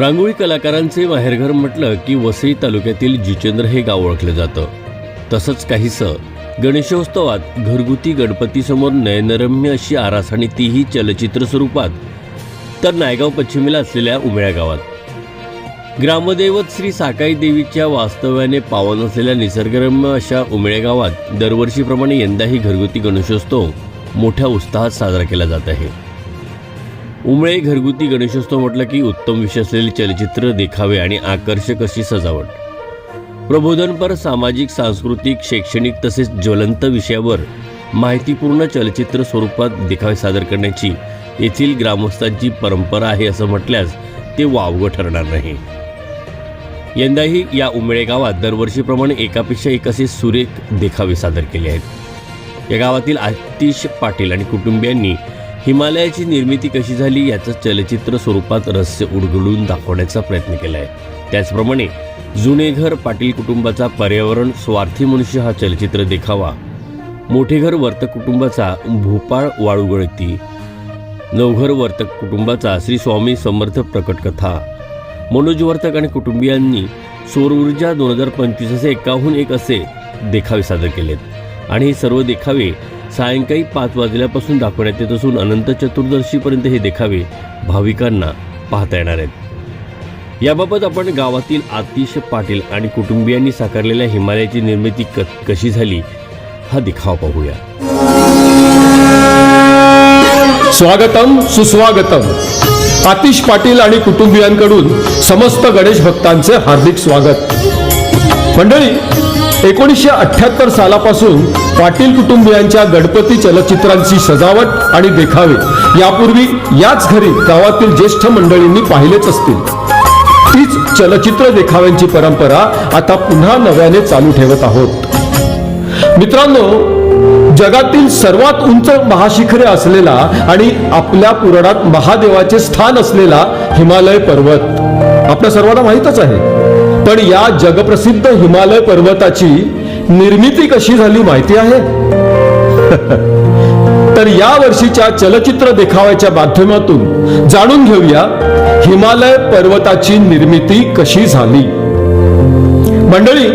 रांगोळी कलाकारांचे माहेरघर म्हटलं की वसई तालुक्यातील जिचेंद्र हे गाव ओळखलं जातं. तसंच काहीसं गणेशोत्सवात घरगुती गणपतीसमोर नयनरम्य अशी आरास आणि तीही चलचित्र स्वरूपात तर नायगाव पश्चिमेला असलेल्या उमेळ्या गावात. ग्रामदैवत श्री साकाई देवीच्या वास्तव्याने पावन असलेल्या निसर्गरम्य अशा उमळे गावात दरवर्षीप्रमाणे यंदाही घरगुती गणेशोत्सव मोठ्या उत्साहात साजरा केला जात आहे. उमळे घरगुती गणेशोत्सव म्हटलं की उत्तम विषय असलेले चलचित्र देखावे आणि आकर्षक अशी सजावट. प्रबोधनपर सामाजिक सांस्कृतिक शैक्षणिक तसेच ज्वलंत विषयावर माहितीपूर्ण चलचित्र स्वरूपात देखावे सादर करण्याची येथील ग्रामस्थांची परंपरा आहे असं म्हटल्यास ते वावगं ठरणार नाही. यंदाही या उमळे गावात दरवर्षीप्रमाणे एकापेक्षा एक असे सुरेख देखावे सादर केले आहेत. या गावातील आतिश पाटील आणि कुटुंबियांनी हिमालयाची निर्मिती कशी झाली याचं चलचित्र स्वरूपात रहस्य उडगडून दाखवण्याचा प्रयत्न केला आहे त्याचप्रमाणे जुनेघर पाटील कुटुंबाचा पर्यावरण स्वार्थी मनुष्य हा चलचित्र देखावा. मोठेघर वर्तक कुटुंबाचा भोपाळ वाळूगळती. नवघर वर्तक कुटुंबाचा श्री स्वामी समर्थ प्रकट कथा मनोज वर्तक आणि कुटुंबियांनी सौर ऊर्जा दोन हजार पंचवीस असे एकाहून एक असे देखावे सादर केलेत. आणि हे सर्व देखावे सायंकाळी पाच वाजल्यापासून दाखवण्यात येत असून अनंत चतुर्दशीपर्यंत हे देखावे भाविकांना पाहता येणार आहेत. याबाबत आपण गावातील आतिश पाटील आणि कुटुंबियांनी साकारलेल्या हिमालयाची निर्मिती क कशी झाली हा देखावा पाहूया. स्वागतम सुस्वागतम. आतिश पाटील आणि कुटुंबियांकडून समस्त गणेश भक्तांचे हार्दिक स्वागत. मंडळी एकोणीसशे अठ्ठ्याहत्तर सालापासून पाटील कुटुंबियांच्या गणपती चलचित्रांची सजावट आणि देखावे यापूर्वी याच घरी गावातील ज्येष्ठ मंडळींनी पाहिलेच असतील. तीच चलचित्र देखाव्यांची परंपरा आता पुन्हा नव्याने चालू ठेवत आहोत. मित्रांनो जगातील सर्वात उंच महाशिखरे असलेला आणि आपल्या पुराणात महादेवाचे स्थान असलेला हिमालय पर्वत. आपल्या सर्वांना माहीतच आहे. पण या जगप्रसिद्ध हिमालय पर्वताची निर्मिती कशी झाली माहिती आहे? तर या वर्षीच्या चलचित्र देखाव्याच्या माध्यमातून जाणून घेऊया हिमालय पर्वताची निर्मिती कशी झाली. मंडळी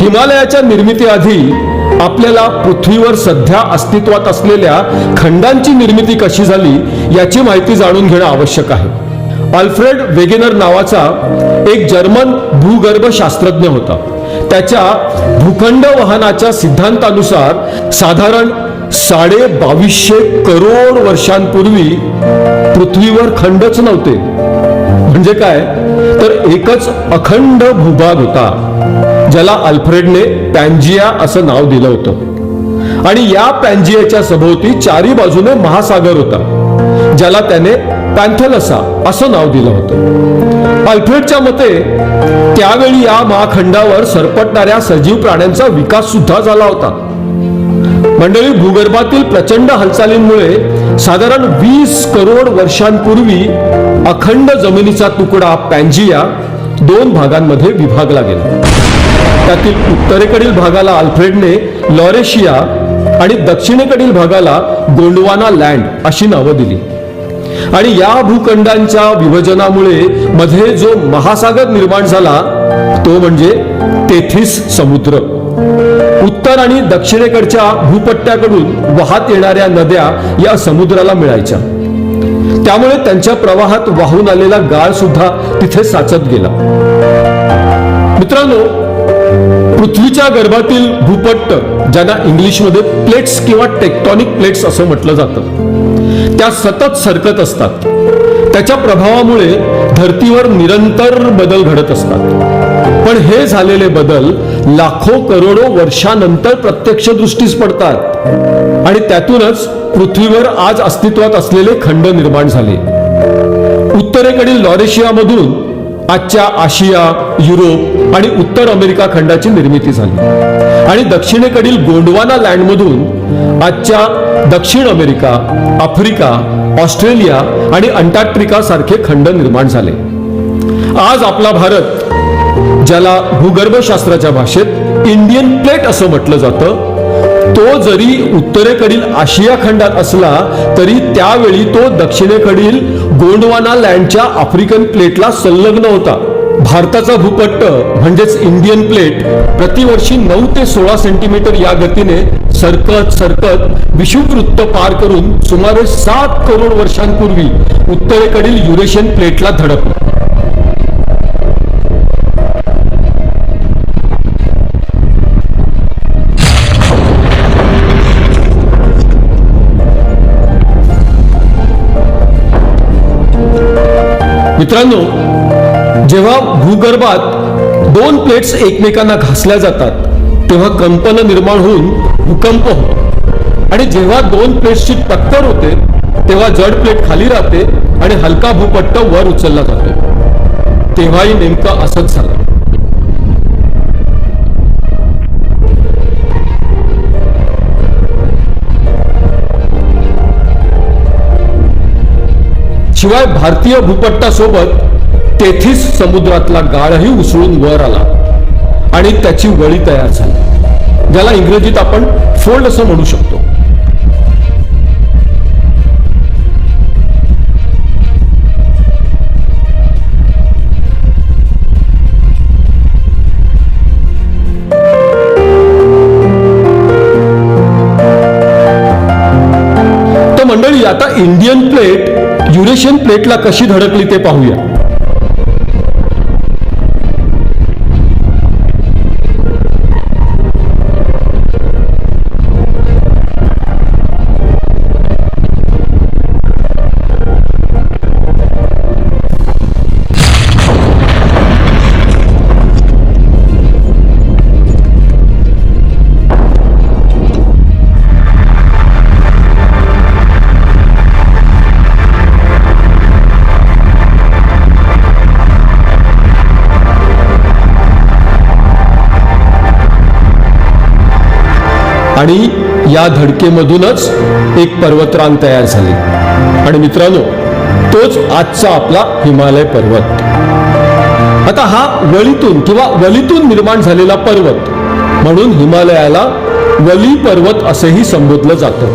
हिमालयाच्या निर्मितीआधी आपल्याला पृथ्वीवर सध्या अस्तित्वात असलेल्या खंडांची निर्मिती कशी झाली याची माहिती जाणून घेणं आवश्यक आहे. अल्फ्रेड वेगेनर नावाचा एक जर्मन भूगर्भशास्त्रज्ञ होता. त्याच्या भूखंड वाहनाच्या सिद्धांतानुसार साधारण साडे बावीसशे करोड वर्षांपूर्वी पृथ्वीवर खंडच नव्हते. म्हणजे काय? तर एकच अखंड भूभाग होता ज्याला अल्फ्रेडने पॅन्जिया असं नाव दिलं होतं. आणि या पॅन्जियाच्या सभोवती चारी बाजूने महासागर होता ज्याला त्याने पॅन्थलसा असं नाव दिलं होतं. अल्फ्रेडच्या मते त्यावेळी या महाखंडावर सरपटणाऱ्या सजीव प्राण्यांचा विकास सुद्धा झाला होता. मंडळी भूगर्भातील प्रचंड हालचालींमुळे साधारण वीस करोड वर्षांपूर्वी अखंड जमिनीचा तुकडा पॅन्जिया दोन भागांमध्ये विभागला गेला. त्यातील उत्तरेकडील भागाला अल्फ्रेडने लॉरेशिया आणि दक्षिणेकडील भागाला गोंडवाना लँड अशी नावं दिली. आणि या भूखंडांच्या विभाजनामुळे मध्ये जो महासागर निर्माण झाला तो म्हणजे तेथीस समुद्र. उत्तर आणि दक्षिणेकडच्या भूपट्ट्याकडून वाहत येणाऱ्या नद्या या समुद्राला मिळायच्या. त्यामुळे त्यांच्या प्रवाहात वाहून आलेला गाळ सुद्धा तिथे साचत गेला. मित्रांनो पृथ्वीच्या गर्भातील भूपट्ट ज्यांना इंग्लिशमध्ये प्लेट्स किंवा टेक्टॉनिक प्लेट्स असं म्हटलं जातं त्या सतत सरकत असतात. त्याच्या प्रभावामुळे धर्तीवर निरंतर बदल घडत असतात. पण हे झालेले बदल लाखो करोडो वर्षानंतर प्रत्यक्ष दृष्टीस पडतात. आणि त्यातूनच पृथ्वीवर आज अस्तित्वात असलेले खंड निर्माण झाले. उत्तरेकडील लॉरेशियामधून आजच्या आशिया युरोप आणि उत्तर अमेरिका खंडाची निर्मिती झाली. आणि दक्षिणेकडील गोंडवाना लँडमधून आजच्या दक्षिण अमेरिका आफ्रिका ऑस्ट्रेलिया आणि अंटार्क्टिका सारखे खंड निर्माण झाले. आज आपला भारत ज्याला भूगर्भशास्त्राच्या भाषेत इंडियन प्लेट असं म्हटलं जातं तो जरी उत्तरेकडील आशिया खंडात असला तरी त्यावेळी तो दक्षिणेकडील गोंडवाना लँडच्या आफ्रिकन प्लेटला संलग्न होता. भारताचा भूपट्ट म्हणजेच इंडियन प्लेट प्रतिवर्षी नऊ ते सोळा सेंटीमीटर या गतीने सरकत सरकत विषुववृत्त पार करून सुमारे सात करोड वर्षांपूर्वी उत्तरेकडील युरेशियन प्लेटला धडकला. मित्रांनो जेव्हा भूगर्भात दोन प्लेट्स एकमेकांना घासल्या जातात तेव्हा कंपन निर्माण होऊन भूकंप होतो. आणि जेव्हा दोन प्लेट्सची टक्कर होते तेव्हा जड प्लेट खाली राहते आणि हलका भूपट्ट वर उचलला जातो. तेव्हाही नेमकं असंच झालं. शिवाय भारतीय भूपट्टासोबत तेथीस समुद्रातला गाळही उसळून वर आला आणि त्याची वळी तयार झाली. ज्याला इंग्रजीत आपण फोल्ड असं म्हणू शकतो. तर मंडळी आता इंडियन प्लेट युरेशियन प्लेटला कशी धडकली ते पाहूया. आणि या धडकेमधूनच एक पर्वतरांग तयार झाली. आणि मित्रांनो तोच आजचा आपला हिमालय पर्वत. आता हा वलीतून किंवा वलीतून निर्माण झालेला पर्वत म्हणून हिमालयाला वली पर्वत असेही संबोधलं जातं.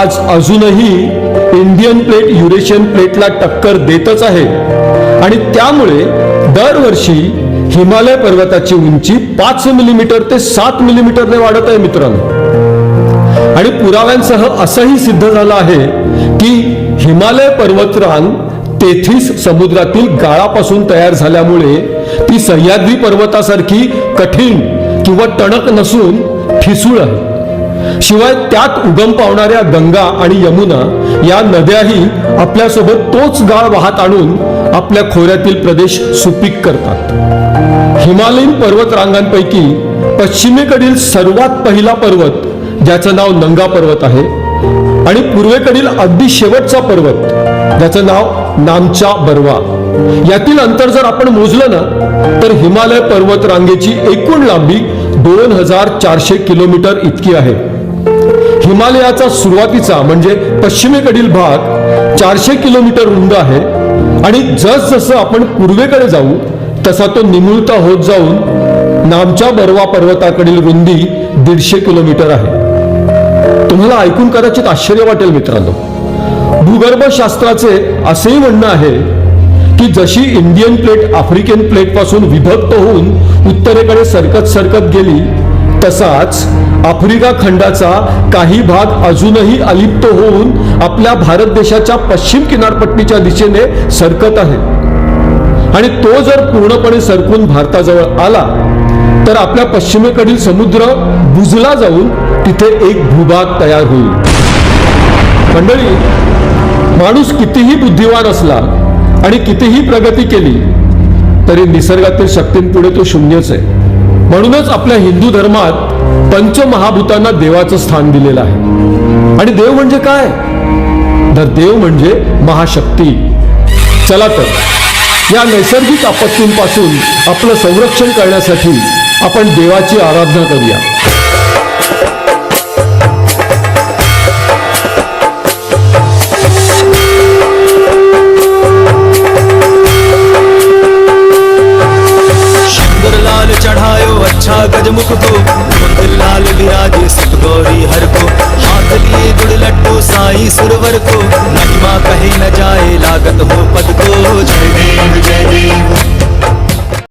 आज अजूनही इंडियन प्लेट युरेशियन प्लेटला टक्कर देतच आहे. आणि त्यामुळे दरवर्षी हिमालय पर्वताची उंची पाच मिलीमीटर ते सात मिलीमीटरने वाढत आहे मित्रांनो. आणि पुराव्यांसह असंही सिद्ध झालं आहे की हिमालय पर्वतरांग तेथीस समुद्रातील गाळापासून तयार झाल्यामुळे ती सह्याद्री पर्वतासारखी कठीण किंवा टणक नसून ठिसूळ आहे. शिवाय त्यात उगम पावणाऱ्या गंगा आणि यमुना या नद्याही आपल्यासोबत तोच गाळ वाहत आणून आपल्या खोऱ्यातील प्रदेश सुपीक करतात. हिमालयीन पर्वतरांगांपैकी पश्चिमेकडील सर्वात पहिला पर्वत ज्याचं नाव नंगा पर्वत आहे आणि पूर्वेकडील अगदी शेवटचा पर्वत ज्याचं नाव नामचा बर्वा. यातील अंतर जर आपण मोजलं ना तर हिमालय पर्वत रांगेची एकूण लांबी दोन हजार चारशे किलोमीटर इतकी आहे. हिमालयाचा सुरुवातीचा म्हणजे पश्चिमेकडील भाग चारशे किलोमीटर रुंद आहे. आणि जसजसं आपण पूर्वेकडे जाऊ तसा तो निमुळता होत जाऊन नामच्या बर्वा पर्वताकडील रुंदी दीडशे किलोमीटर आहे. तुम्हाला ऐकून कदाचित आश्चर्य वाटेल मित्रांनो. भूगर्भशास्त्राचे असेही म्हणणं आहे की जशी इंडियन प्लेट आफ्रिकन प्लेटपासून विभक्त होऊन उत्तरेकडे सरकत सरकत गेली तसाच आफ्रिका खंडाचा काही भाग अजूनही अलिप्त होऊन आपल्या भारत देशाच्या पश्चिम किनारपट्टीच्या दिशेने सरकत आहे. आणि तो जर पूर्णपणे सरकून भारताजवळ आला तर आपल्या पश्चिमेकडील समुद्र बुजला जाऊन तिथे एक भूभाग तयार होईल. मंडळी माणूस कितीही बुद्धिवान असला आणि कितीही प्रगती केली तरी निसर्गातील शक्तींपुढे तो शून्यच आहे. म्हणूनच आपल्या हिंदू धर्मात पंचमहाभूतांना देवाचं स्थान दिलेलं आहे. आणि देव म्हणजे काय? तर देव म्हणजे महाशक्ती. चला तर या नैसर्गिक आपत्तींपासून आपलं संरक्षण करण्यासाठी आपण देवाची आराधना करूया.